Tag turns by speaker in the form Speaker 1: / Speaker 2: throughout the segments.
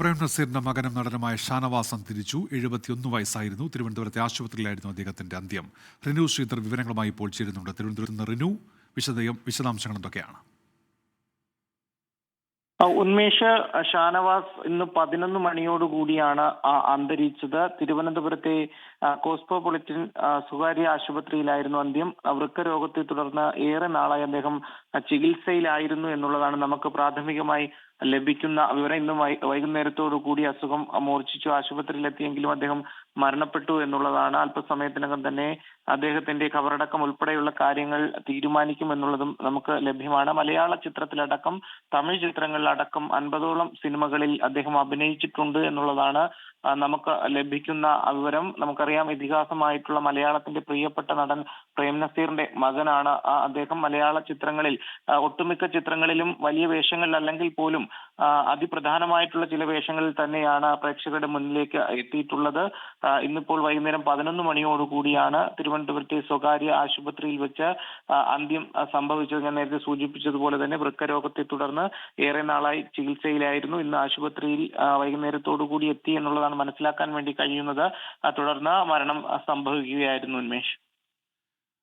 Speaker 1: പ്രേം നസീറിന്റെ മകനും നടനുമായ ഷാനവാസ് തിരിച്ചു. എഴുപത്തിയൊന്ന് വയസ്സായിരുന്നു. തിരുവനന്തപുരത്തെ ആശുപത്രിയിലായിരുന്നു അദ്ദേഹത്തിന്റെ അന്ത്യം. റിനു ശ്രീധർ വിവരങ്ങളുമായി ഇപ്പോൾ ചേരുന്നുണ്ട്. തിരുവനന്തപുരത്ത് നിന്ന് റിനു വിശദയും വിശദാംശങ്ങൾ എന്തൊക്കെയാണ്?
Speaker 2: ഉന്മേഷ് ഷാനവാസ് ഇന്ന് പതിനൊന്ന് മണിയോടുകൂടിയാണ് അന്തരിച്ചത്. തിരുവനന്തപുരത്തെ കോസ്മോപൊളിറ്റൻ സ്വകാര്യ ആശുപത്രിയിലായിരുന്നു അന്ത്യം. വൃക്ക രോഗത്തെ തുടർന്ന് ഏറെ നാളായി അദ്ദേഹം ചികിത്സയിലായിരുന്നു എന്നുള്ളതാണ് നമുക്ക് പ്രാഥമികമായി ലഭിക്കുന്ന വിവരം ഇന്ന് വൈകുന്നേരത്തോടു കൂടി അസുഖം മൂർച്ഛിച്ചു ആശുപത്രിയിലെത്തിയെങ്കിലും അദ്ദേഹം മരണപ്പെട്ടു എന്നുള്ളതാണ്. അല്പസമയത്തിനകം തന്നെ അദ്ദേഹത്തിന്റെ കബറടക്കം ഉൾപ്പെടെയുള്ള കാര്യങ്ങൾ തീരുമാനിക്കും എന്നുള്ളതും നമുക്ക് ലഭ്യമാണ്. മലയാള ചിത്രത്തിലടക്കം തമിഴ് ചിത്രങ്ങളിലടക്കം അൻപതോളം സിനിമകളിൽ അദ്ദേഹം അഭിനയിച്ചിട്ടുണ്ട് എന്നുള്ളതാണ് നമുക്ക് ലഭിക്കുന്ന വിവരം. നമുക്കറിയാം ഇതിഹാസമായിട്ടുള്ള മലയാളത്തിന്റെ പ്രിയപ്പെട്ട നടൻ പ്രേം നസീറിന്റെ മകനാണ് അദ്ദേഹം മലയാള ചിത്രങ്ങളിൽ ഒട്ടുമിക്ക ചിത്രങ്ങളിലും വലിയ വേഷങ്ങളിൽ അല്ലെങ്കിൽ പോലും അതിപ്രധാനമായിട്ടുള്ള ചില വേഷങ്ങളിൽ തന്നെയാണ് പ്രേക്ഷകരുടെ മുന്നിലേക്ക് എത്തിയിട്ടുള്ളത്. ഇന്നിപ്പോൾ വൈകുന്നേരം പതിനൊന്ന് മണിയോടുകൂടിയാണ് തിരുവനന്തപുരത്തെ സ്വകാര്യ ആശുപത്രിയിൽ വെച്ച് അന്ത്യം സംഭവിച്ചത്. ഞാൻ നേരത്തെ സൂചിപ്പിച്ചതുപോലെ തന്നെ വൃക്കരോഗത്തെ തുടർന്ന് ഏറെ നാളായി ചികിത്സയിലായിരുന്നു. ഇന്ന് ആശുപത്രിയിൽ വൈകുന്നേരത്തോടുകൂടി എത്തി എന്നുള്ളതാണ് മനസ്സിലാക്കാൻ വേണ്ടി കഴിയുന്നത്. തുടർന്ന് മരണം സംഭവിക്കുകയായിരുന്നു ഉന്മേഷ്.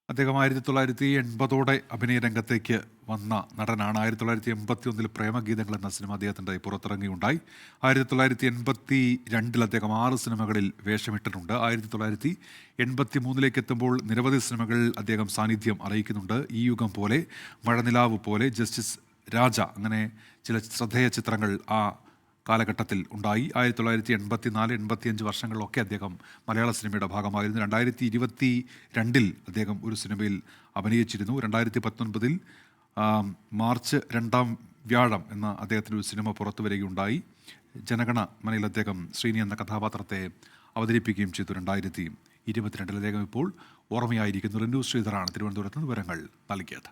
Speaker 1: അദ്ദേഹം ആയിരത്തി തൊള്ളായിരത്തി എൺപതോടെ അഭിനയ രംഗത്തേക്ക് വന്ന നടനാണ്. ആയിരത്തി തൊള്ളായിരത്തി എൺപത്തി ഒന്നിൽ പ്രേമഗീതങ്ങൾ എന്ന സിനിമ അദ്ദേഹത്തിന്റെ പുറത്തിറങ്ങിയുണ്ടായി ആയിരത്തി തൊള്ളായിരത്തി എൺപത്തി രണ്ടിൽ അദ്ദേഹം ആറ് സിനിമകളിൽ വേഷമിട്ടിട്ടുണ്ട്. ആയിരത്തി തൊള്ളായിരത്തി എൺപത്തി മൂന്നിലേക്ക് എത്തുമ്പോൾ നിരവധി സിനിമകളിൽ അദ്ദേഹം സാന്നിധ്യം അറിയിക്കുന്നുണ്ട്. ഈ യുഗം പോലെ മഴനിലാവ് പോലെ ജസ്റ്റിസ് രാജ അങ്ങനെ ചില ശ്രദ്ധേയ ചിത്രങ്ങൾ ആ കാലഘട്ടത്തിൽ ഉണ്ടായി. ആയിരത്തി തൊള്ളായിരത്തി എൺപത്തി നാല് എൺപത്തിയഞ്ച് വർഷങ്ങളിലൊക്കെ അദ്ദേഹം മലയാള സിനിമയുടെ ഭാഗമായിരുന്നു. രണ്ടായിരത്തി ഇരുപത്തി രണ്ടിൽ അദ്ദേഹം ഒരു സിനിമയിൽ അഭിനയിച്ചിരുന്നു. രണ്ടായിരത്തി പത്തൊൻപതിൽ മാർച്ച് രണ്ടാം വ്യാഴം എന്ന അദ്ദേഹത്തിന്റെ ഒരു സിനിമ പുറത്തു വരികയുണ്ടായി. ജനഗണ മനയിൽ അദ്ദേഹം ശ്രീനി എന്ന കഥാപാത്രത്തെ അവതരിപ്പിക്കുകയും ചെയ്തു. രണ്ടായിരത്തി ഇരുപത്തിരണ്ടിൽ അദ്ദേഹം ഇപ്പോൾ ഓർമ്മയായിരിക്കുന്നു. റിന്റു ശ്രീധറാണ് തിരുവനന്തപുരത്ത് നിന്ന് വിവരങ്ങൾ നൽകിയത്.